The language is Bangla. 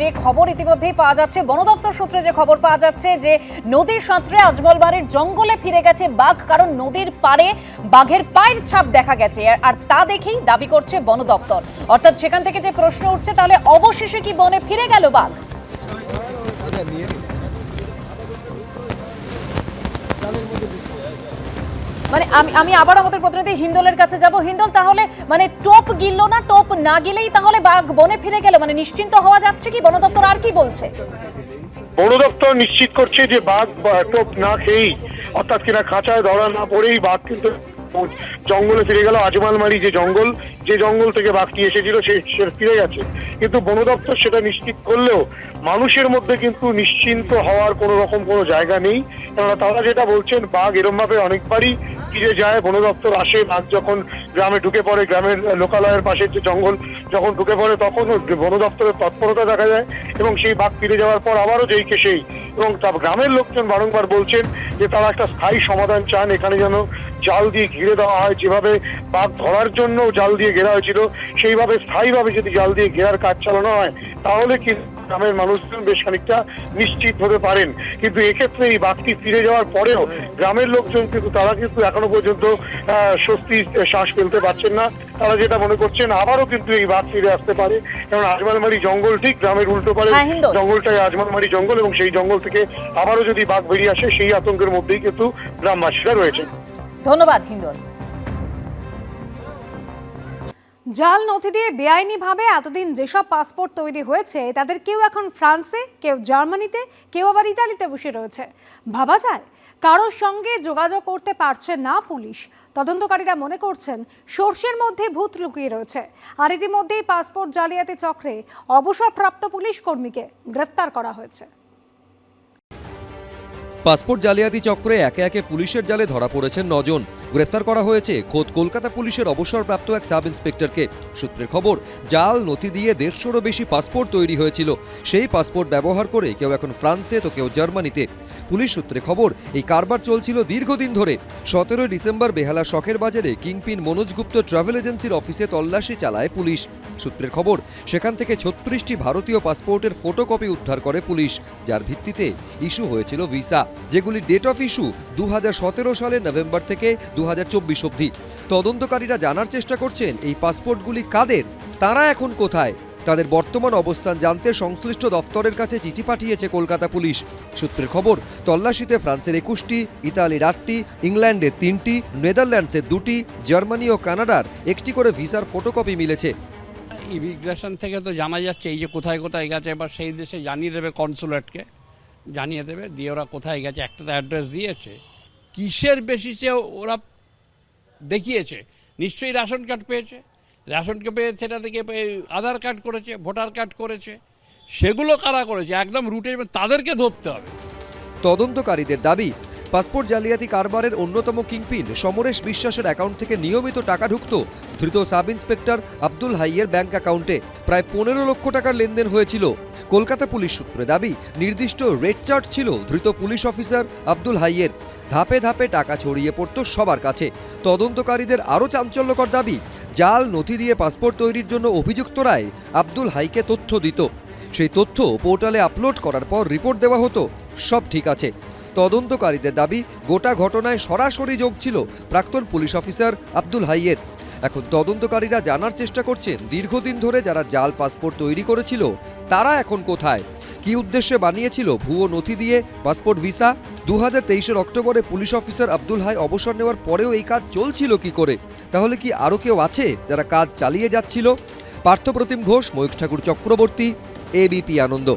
যে খবর ইতিমধ্যেই পাওয়া যাচ্ছে, বন দপ্তর সূত্রে যে খবর পাওয়া যাচ্ছে যে নদীর সাঁতরে আজমলবাড়ির জঙ্গলে ফিরে গেছে বাঘ, কারণ নদীর পারে বাঘের পায়ের ছাপ দেখা গেছে। আর- তা দেখেই দাবি করছে বন দপ্তর অর্থাৎ সেখান থেকে যে প্রশ্ন উঠছে, তাহলে অবশেষে কি বনে ফিরে গেল বাঘ? আমি আমি আবার আমাদের প্রতিনিধি হিন্দোলের কাছে যাব। হিন্দোল, তাহলে মানে টোপ গিলল না, টোপ না গেলেই তাহলে বাঘ বনে ফিরে গেল মানে নিশ্চিন্ত হওয়া যাচ্ছে কি? বন দপ্তর আর কি বলছে? বন দপ্তর নিশ্চিত করছে যে বাঘ টোপ না খেয়েই, অর্থাৎ কিনা খাঁচায় ধরা না পড়েই বাঘ কিন্তু জঙ্গলে ফিরে গেল। আজমালমারি যে জঙ্গল যে জঙ্গল থেকে বাঘটি এসেছিল সে ফিরে গেছে। কিন্তু বন দপ্তর সেটা নিশ্চিত করলেও মানুষের মধ্যে কিন্তু নিশ্চিন্ত হওয়ার কোনো রকম কোনো জায়গা নেই। কেননা তারা যেটা বলছেন, বাঘ এরমভাবে অনেকবারই ফিরে যায়, বন দপ্তর আসে বাঘ যখন গ্রামে ঢুকে পড়ে, গ্রামের লোকালয়ের পাশের যে জঙ্গল যখন ঢুকে পড়ে, তখন বন দপ্তরের তৎপরতা দেখা যায় এবং সেই বাঘ ফিরে যাওয়ার পর আবারও যেই কে সেই। এবং তা গ্রামের লোকজন বারংবার বলছেন যে তারা একটা স্থায়ী সমাধান চান, এখানে যেন জাল দিয়ে ঘিরে দেওয়া হয়। যেভাবে বাঘ ধরার জন্য জাল দিয়ে ঘেরা হয়েছিল, সেইভাবে স্থায়ীভাবে যদি জাল দিয়ে ঘেরার কাজ চালানো হয়, তাহলে কিন্তু গ্রামের মানুষজন বেশ খানিকটা নিশ্চিত হতে পারেন। কিন্তু এক্ষেত্রে এই বাঘটি ফিরে যাওয়ার পরেও গ্রামের লোকজন কিন্তু তারা কিন্তু এখনও পর্যন্ত স্বস্তি শ্বাস ফেলতে পারছেন না। তারা যেটা মনে করছেন আবারও কিন্তু এই বাঘ ফিরে আসতে পারে। কারণ আজমালমারি জঙ্গল ঠিক গ্রামের উল্টো পারে হ্যাঁ, হিন্দু। জঙ্গলটাই আজমালমারি জঙ্গল এবং সেই জঙ্গল থেকে আবারও যদি বাঘ বেরিয়ে আসে সেই আতঙ্কের মধ্যেই কিন্তু গ্রামবাসীরা রয়েছে। ধন্যবাদ হিন্দোল। জাল নথি দিয়ে বেআইনিভাবে এতদিন যেসব পাসপোর্ট তৈরি হয়েছে, তাদের কেউ এখন ফ্রান্সে, কেউ জার্মানিতে, কেউ আবার ইতালিতে বসে রয়েছে। ভাবা যায় কারোর সঙ্গে যোগাযোগ করতে পারছে না পুলিশ। তদন্তকারীরা মনে করছেন, সর্ষের মধ্যে ভূত লুকিয়ে রয়েছে। আর ইতিমধ্যেই পাসপোর্ট জালিয়াতি চক্রে অবসরপ্রাপ্ত পুলিশ কর্মীকে গ্রেফতার করা হয়েছে। পাসপোর্ট জালিয়াতি চক্রে একে একে পুলিশের জালে ধরা পড়েছেন নজন। গ্রেফতার করা হয়েছে খোদ কলকাতা পুলিশের অবসরপ্রাপ্ত এক সাব ইন্সপেক্টরকে সূত্রের খবর, জাল, নথি দিয়ে দেড়শোরও বেশি পাসপোর্ট তৈরি হয়েছিল। সেই পাসপোর্ট ব্যবহার করে কেউ এখন ফ্রান্সে, তো কেউ জার্মানিতে। পুলিশ সূত্রে খবর, এই কারবার চলছিল দীর্ঘদিন ধরে। সতেরোই ডিসেম্বর বেহালা শখের বাজারে কিংপিন মনোজ গুপ্ত ট্রাভেল এজেন্সির অফিসে তল্লাশি চালায় পুলিশ। সূত্রের খবর, সেখান থেকে ছত্রিশটি ভারতীয় পাসপোর্টের ফটোকপি উদ্ধার করে পুলিশ, যার ভিত্তিতে ইস্যু হয়েছিল ভিসা, যেগুলি ডেট অফ ইস্যু দু হাজার সতেরো সালের নভেম্বর থেকে দুহাজার চব্বিশ অবধি। তদন্তকারীরা জানার চেষ্টা করছেন, এই পাসপোর্টগুলি কাদের? তারা এখন কোথায়? তাদের বর্তমান অবস্থান জানতে সংশ্লিষ্ট দফতরের কাছে চিঠি পাঠিয়েছে কলকাতা পুলিশ। সূত্রের খবর, তল্লাশিতে ফ্রান্সের একুশটি, ইতালির আটটি, ইংল্যান্ডের তিনটি, নেদারল্যান্ডসের দুটি, জার্মানি ও কানাডার একটি করে ভিসার ফটোকপি মিলেছে। ইমিগ্রেশন থেকে তো জানা যাচ্ছে এই যে কোথায় কোথায় গেছে, এবার সেই দেশে জানিয়ে দেবে কনসুলেটকে। জানিয়ে দেবে, দিয়ে ওরা কোথায় গেছে, একটা অ্যাড্রেস দিয়েছে। কিসের বেসিসে ওরা দেখিয়েছে? নিশ্চয়ই রেশন কার্ড পেয়েছে। রেশন কার্ড পেয়ে সেটা থেকে আধার কার্ড করেছে, ভোটার কার্ড করেছে। সেগুলো কারা করেছে? একদম রুটে তাদেরকে ধরতে হবে। তদন্তকারীদের দাবি পাসপোর্ট জালিয়াতি কারবারের অন্যতম কিংপিন সমরেশ বিশ্বাসের অ্যাকাউন্ট থেকে নিয়মিত টাকা ঢুকত ধৃত সাব ইন্সপেক্টর আব্দুল হাইয়ের ব্যাংক অ্যাকাউন্টে প্রায় পনেরো লক্ষ টাকার লেনদেন হয়েছিল। কলকাতা পুলিশ সূত্রে দাবি, নির্দিষ্ট রেড চার্ট ছিল ধৃত পুলিশ অফিসার আব্দুল হাইয়ের। ধাপে ধাপে টাকা ছড়িয়ে পড়ত সবার কাছে। তদন্তকারীদের আরও চাঞ্চল্যকর দাবি, জাল, নথি দিয়ে পাসপোর্ট তৈরির জন্য অভিযুক্তরাই আব্দুল হাইকে তথ্য দিত। সেই তথ্য পোর্টালে আপলোড করার পর রিপোর্ট দেওয়া হতো। সব ঠিক আছে। তদন্তকারীদের দাবি, গোটা ঘটনায় সরাসরি যোগ ছিল প্রাক্তন পুলিশ অফিসার আব্দুল হাইয়ের। এখন তদন্তকারীরা জানার চেষ্টা করছেন, দীর্ঘদিন ধরে যারা জাল পাসপোর্ট তৈরি করেছিল, তারা এখন কোথায়? কি উদ্দেশ্যে বানিয়েছিল ভুয়ো নথি দিয়ে পাসপোর্ট ভিসা? দু হাজার অক্টোবরে পুলিশ অফিসার আব্দুল হাই অবসর নেওয়ার পরেও এই কাজ চলছিল কি করে? তাহলে কি আরও কেউ আছে যারা কাজ চালিয়ে যাচ্ছিল? পার্থপ্রতিম ঘোষ, ময়ূখ ঠাকুর চক্রবর্তী, এবিপি আনন্দ।